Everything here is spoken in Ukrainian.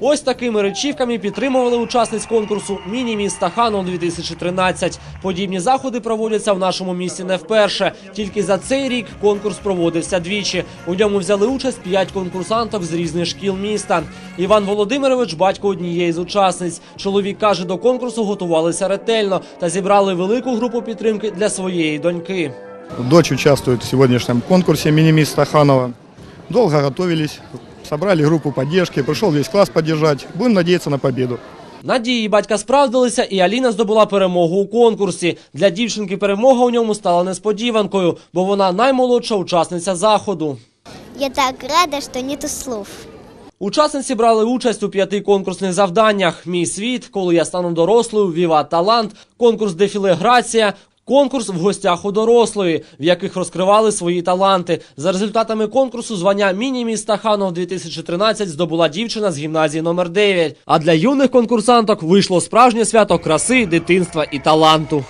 Ось такими речівками підтримували учасниць конкурсу Міні-міс Стаханов 2013. Подібні заходи проводяться в нашому місті не вперше. Тільки за цей рік конкурс проводився двічі. У ньому взяли участь п'ять конкурсанток з різних шкіл міста. Іван Володимирович, батько однієї з учасниць. Чоловік каже, до конкурсу готувалися ретельно та зібрали велику групу підтримки для своєї доньки. Дочь участвует в сегодняшнем конкурсе «Минимис Стаханова». Долго готовились, собрали группу поддержки, пришел весь класс поддержать. Будем надеяться на победу. Надії батька справдилися, і Аліна здобула перемогу у конкурсі. Для дівчинки перемога у ньому стала несподіванкою, бо вона наймолодша учасниця заходу. Я так рада, что нету слов. Учасниці брали участь у п'яти конкурсних завданнях: Мій світ, коли я стану дорослою, Віва Талант, конкурс Дефіле Грація. Конкурс в гостях у дорослої, в яких розкривали свої таланти. За результатами конкурсу звання міні міста Ханов 2013 здобула дівчина з гімназії номер 9 А для юних конкурсанток вийшло справжнє свято краси, дитинства і таланту.